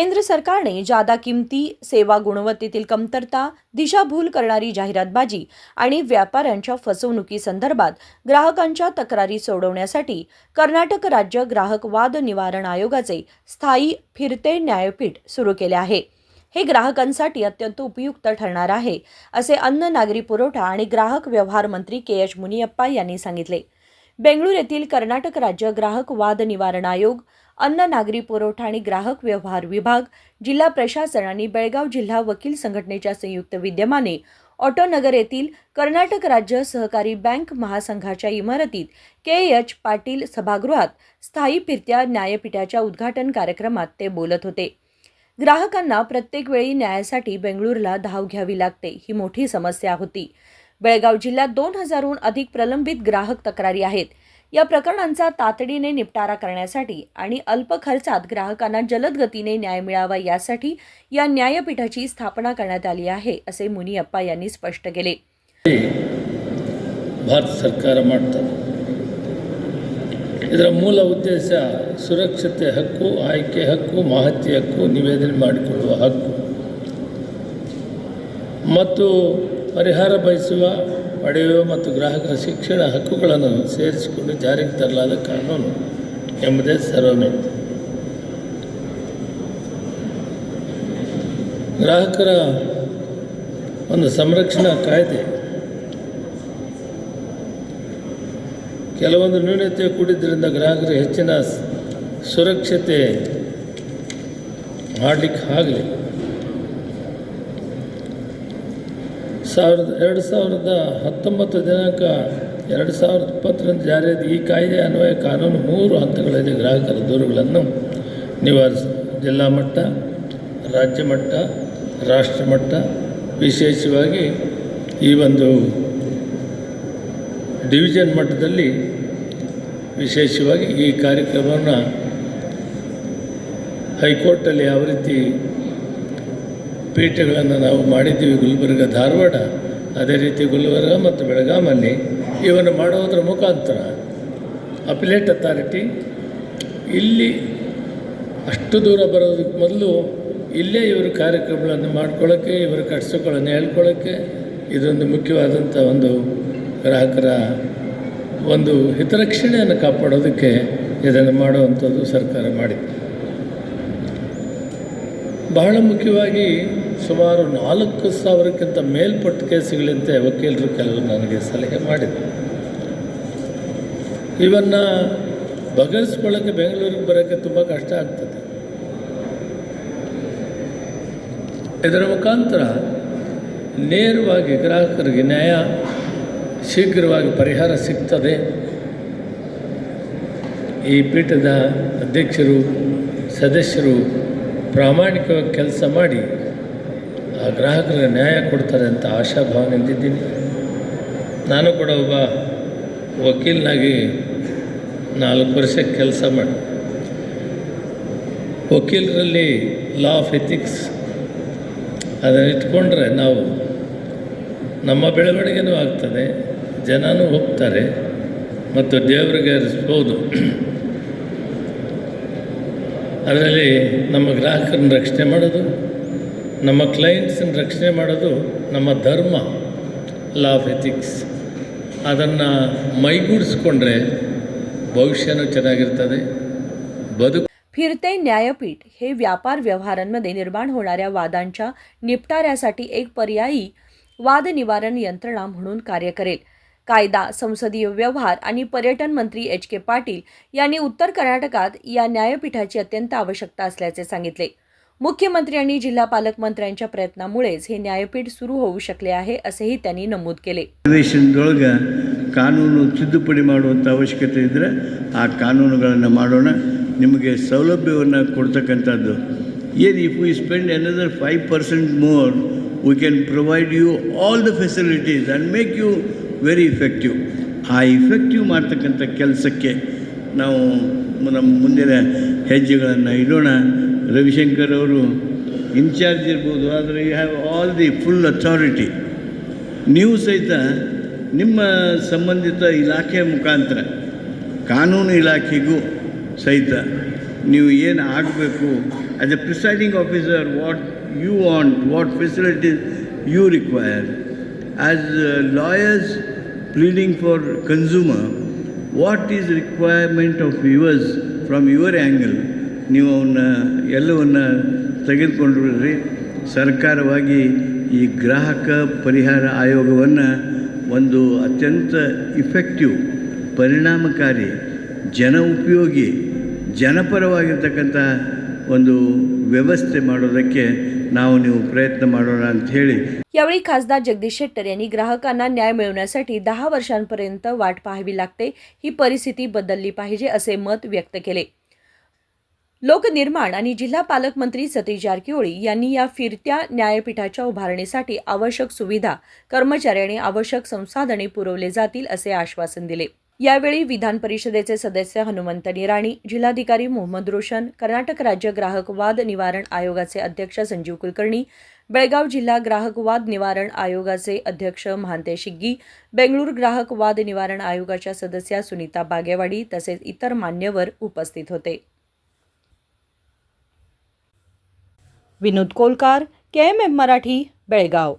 केंद्र सरकारने जादा किमती सेवा गुणवत्तेतील कमतरता दिशाभूल करणारी जाहिरातबाजी आणि व्यापाऱ्यांच्या फसवणुकीसंदर्भात ग्राहकांच्या तक्रारी सोडवण्यासाठी कर्नाटक राज्य ग्राहक वाद निवारण आयोगाचे स्थायी फिरते न्यायपीठ सुरू केले आहे. हे ग्राहकांसाठी अत्यंत उपयुक्त ठरणार आहे असे अन्न नागरी पुरवठा आणि ग्राहक व्यवहार मंत्री के एच मुनियप्पा यांनी सांगितले. बेंगळूर येथील कर्नाटक राज्य ग्राहक वाद निवारण आयोग अन्न नागरी पुरवठा आणि ग्राहक व्यवहार विभाग जिल्हा प्रशासन आणि बेळगाव जिल्हा वकील संघटनेच्या संयुक्त विद्यमाने ऑटोनगर येथील कर्नाटक राज्य सहकारी बँक महासंघाच्या इमारतीत के. एच. पाटील सभागृहात स्थायी फिरत्या न्यायपीठाच्या उद्घाटन कार्यक्रमात ते बोलत होते. ग्राहकांना प्रत्येक वेळी न्यायासाठी बेंगळूरला धाव घ्यावी लागते ही मोठी समस्या होती. बेळगाव जिल्ह्यात दोन हजारहून अधिक प्रलंबित ग्राहक तक्रारी आहेत. या प्रकरणांचा तातडीने निपटारा करण्यासाठी आणि अल्प खर्चात ग्राहकांना जलद गतीने न्याय मिळावा यासाठी या न्यायपीठाची स्थापना करण्यात आली आहे असे मुनियप्पा यांनी स्पष्ट केले ಭಾರತ ಸರ್ಕಾರ ಮಾಡ್ತದೆ ಇದರ ಮೂಲ ಉದ್ದೇಶ ಸುರಕ್ಷತೆ ಹಕ್ಕು ಆಯ್ಕೆ ಹಕ್ಕು ಮಾಹಿತಿ ಹಕ್ಕು ನಿವೇದನೆ ಮಾಡಿಕೊಳ್ಳುವ ಹಕ್ಕು ಮತ್ತು ಪರಿಹಾರ ಬಯಸುವ ಪಡೆಯುವ ಮತ್ತು ಗ್ರಾಹಕರ ಶಿಕ್ಷಣ ಹಕ್ಕುಗಳನ್ನು ಸೇರಿಸಿಕೊಂಡು ಜಾರಿಗೆ ತರಲಾದ ಕಾನೂನು ಎಂಬುದೇ ಸರ್ವಮಿತಿ ಗ್ರಾಹಕರ ಒಂದು ಸಂರಕ್ಷಣಾ ಕಾಯ್ದೆ. ಕೆಲವೊಂದು ನ್ಯೂನತೆ ಕೂಡಿದ್ದರಿಂದ ಗ್ರಾಹಕರು ಹೆಚ್ಚಿನ ಸುರಕ್ಷತೆ ಮಾಡಲಿಕ್ಕೆ ಆಗಲಿ ಸಾವಿರದ ಎರಡು ಸಾವಿರದ ಹತ್ತೊಂಬತ್ತು ದಿನಾಂಕ ಎರಡು ಸಾವಿರದ ಇಪ್ಪತ್ತರಂದು ಜಾರಿಯಾದ ಈ ಕಾಯ್ದೆ ಅನ್ವಯ ಕಾನೂನು ಮೂರು ಹಂತಗಳಲ್ಲಿ ಗ್ರಾಹಕರ ದೂರುಗಳನ್ನು ನಿವಾರಿಸ, ಜಿಲ್ಲಾ ಮಟ್ಟ, ರಾಜ್ಯ ಮಟ್ಟ, ರಾಷ್ಟ್ರ ಮಟ್ಟ, ವಿಶೇಷವಾಗಿ ಈ ಒಂದು ಡಿವಿಷನ್ ಮಟ್ಟದಲ್ಲಿ ವಿಶೇಷವಾಗಿ ಈ ಕಾರ್ಯಕ್ರಮವನ್ನು ಹೈಕೋರ್ಟಲ್ಲಿ ಯಾವ ರೀತಿ ಪೀಠಗಳನ್ನು ನಾವು ಮಾಡಿದ್ದೀವಿ, ಗುಲ್ಬರ್ಗ, ಧಾರವಾಡ. ಅದೇ ರೀತಿ ಗುಲ್ಬರ್ಗ ಮತ್ತು ಬೆಳಗಾಮಲ್ಲಿ ಇವನ್ನು ಮಾಡೋದ್ರ ಮುಖಾಂತರ ಅಪಿಲೇಟ್ ಅಥಾರಿಟಿ ಇಲ್ಲಿ ಅಷ್ಟು ದೂರ ಬರೋದಕ್ಕೆ ಮೊದಲು ಇಲ್ಲೇ ಇವರು ಕಾರ್ಯಕ್ರಮಗಳನ್ನು ಮಾಡ್ಕೊಳ್ಳೋಕ್ಕೆ ಇವರ ಕಟ್ಸುಗಳನ್ನು ಹೇಳ್ಕೊಳ್ಳೋಕ್ಕೆ ಇದೊಂದು ಮುಖ್ಯವಾದಂಥ ಒಂದು ಗ್ರಾಹಕರ ಒಂದು ಹಿತರಕ್ಷಣೆಯನ್ನು ಕಾಪಾಡೋದಕ್ಕೆ ಇದನ್ನು ಮಾಡುವಂಥದ್ದು ಸರ್ಕಾರ ಮಾಡಿದೆ. ಬಹಳ ಮುಖ್ಯವಾಗಿ ಸುಮಾರು ನಾಲ್ಕು ಸಾವಿರಕ್ಕಿಂತ ಮೇಲ್ಪಟ್ಟ ಕೇಸುಗಳಂತೆ ವಕೀಲರು ಕೆಲವರು ನನಗೆ ಸಲಹೆ ಮಾಡಿದರು. ಇವನ್ನು ಬಗೆಹರಿಸ್ಕೊಳ್ಳೋಕ್ಕೆ ಬೆಂಗಳೂರಿಗೆ ಬರೋಕ್ಕೆ ತುಂಬ ಕಷ್ಟ ಆಗ್ತದೆ. ಇದರ ಮುಖಾಂತರ ನೇರವಾಗಿ ಗ್ರಾಹಕರಿಗೆ ನ್ಯಾಯ ಶೀಘ್ರವಾಗಿ ಪರಿಹಾರ ಸಿಗ್ತದೆ. ಈ ಪೀಠದ ಅಧ್ಯಕ್ಷರು, ಸದಸ್ಯರು ಪ್ರಾಮಾಣಿಕವಾಗಿ ಕೆಲಸ ಮಾಡಿ ಆ ಗ್ರಾಹಕರಿಗೆ ನ್ಯಾಯ ಕೊಡ್ತಾರೆ ಅಂತ ಆಶಾಭಾವನೆಯಿಂದಿದ್ದೀನಿ. ನಾನು ಕೂಡ ಒಬ್ಬ ವಕೀಲನಾಗಿ ನಾಲ್ಕು ವರ್ಷ ಕೆಲಸ ಮಾಡಿ. ವಕೀಲರಲ್ಲಿ ಲಾ ಆಫ್ ಎಥಿಕ್ಸ್ ಅದನ್ನು ಇಟ್ಕೊಂಡ್ರೆ ನಾವು ನಮ್ಮ ಬೆಳವಣಿಗೆನೂ ಆಗ್ತದೆ, ಜನನೂ ಹೋಗ್ತಾರೆ ಮತ್ತು ದೇವರಿಗೆ ಅರಿಸ್ಬೋದು ಅದರಲ್ಲಿ ನಮ್ಮ ಗ್ರಾಹಕರನ್ನ ರಕ್ಷಣೆ ಮಾಡೋದು ನಮ್ಮ ಕ್ಲೈಂಟ್ಸನ್ನ ರಕ್ಷಣೆ ಮಾಡೋದು ನಮ್ಮ ಧರ್ಮ ಲಾ ಆಫ್ ಎಥಿಕ್ಸ್ ಅದನ್ನು ಮೈಗೂಡಿಸ್ಕೊಂಡ್ರೆ ಭವಿಷ್ಯನೂ ಚೆನ್ನಾಗಿರ್ತದೆ ಬದುಕು फिरते न्यायपीठ हे व्यापार व्यवहारांमध्ये निर्माण होणाऱ्या वादांच्या निपटाऱ्यासाठी एक पर्यायी वाद निवारण यंत्रणा म्हणून कार्य करेल कायदा संसदीय व्यवहार आणि पर्यटन मंत्री एच के पाटील यांनी उत्तर कर्नाटकात या न्यायपीठाची अत्यंत आवश्यकता असल्याचे सांगितले मुख्यमंत्री आणि जिल्हा पालकमंत्र्यांच्या प्रयत्नामुळेच हे न्यायपीठ सुरू होऊ शकले आहे असेही त्यांनी नमूद केले ಅಧಿವೇಶನದೊಳಗೆ ಕಾನೂನು ತಿದ್ದುಪಡಿ ಮಾಡುವಂಥ ಅವಶ್ಯಕತೆ ಇದ್ದರೆ ಆ ಕಾನೂನುಗಳನ್ನು ಮಾಡೋಣ ನಿಮಗೆ ಸೌಲಭ್ಯವನ್ನು ಕೊಡ್ತಕ್ಕಂಥದ್ದು ಏನು if we spend another five percent more we can provide you all the facilities and make you very effective ಆ ಇಫೆಕ್ಟಿವ್ ಮಾಡ್ತಕ್ಕಂಥ ಕೆಲಸಕ್ಕೆ ನಾವು ನಮ್ಮ ಮುಂದಿನ ಹೆಜ್ಜೆಗಳನ್ನು ಇಡೋಣ ರವಿಶಂಕರ್ ಅವರು ಇನ್ಚಾರ್ಜ್ ಇರ್ಬೋದು, ಆದರೆ you have all the full authority ನೀವು ಸಹಿತ ನಿಮ್ಮ ಸಂಬಂಧಿತ ಇಲಾಖೆಯ ಮುಖಾಂತರ, ಕಾನೂನು ಇಲಾಖೆಗೂ ಸಹಿತ ನೀವು ಏನು ಆಗಬೇಕು as a presiding officer what you want what facilities you require. As uh, lawyers pleading for consumer, what is requirement of yours from your angle? ನೀವು ಅವನ್ನ ಎಲ್ಲವನ್ನು ತೆಗೆದುಕೊಂಡ್ರಿ ಸರ್ಕಾರವಾಗಿ ಈ ಗ್ರಾಹಕ ಪರಿಹಾರ ಆಯೋಗವನ್ನು ಒಂದು ಅತ್ಯಂತ ಇಫೆಕ್ಟಿವ್ ಪರಿಣಾಮಕಾರಿ ಜನ ಉಪಯೋಗಿ ಜನಪರವಾಗಿರ್ತಕ್ಕಂಥ ಒಂದು ವ್ಯವಸ್ಥೆ ಮಾಡೋದಕ್ಕೆ ನಾವು ನೀವು ಪ್ರಯತ್ನ ಮಾಡೋಣ ಅಂತ ಹೇಳಿ यावेळी खासदार जगदीश शेट्टर यांनी ग्राहकांना न्याय मिळवण्यासाठी दहा वर्षांपर्यंत वाट पाहावी लागते ही परिस्थिती बदलली पाहिजे असे मत व्यक्त केले लोकनिर्माण आणि जिल्हा पालकमंत्री सतीश जारकिहोळी यांनी या फिरत्या न्यायपीठाच्या उभारणीसाठी आवश्यक सुविधा कर्मचारी आणि आवश्यक संसाधने पुरवले जातील असे आश्वासन दिले यावेळी विधान परिषदेचे सदस्य हनुमंत निराणी जिल्हाधिकारी मोहम्मद रोशन कर्नाटक राज्य ग्राहक वाद निवारण आयोगाचे अध्यक्ष संजीव कुलकर्णी बेळगाव जिल्हा ग्राहक वाद निवारण आयोगाचे अध्यक्ष महांते शिग्गी बेंगळूर ग्राहक वाद निवारण आयोगाच्या सदस्या सुनीता बागेवाडी तसेच इतर मान्यवर उपस्थित होते. विनोद कोलकार के एम एम मराठी बेळगाव.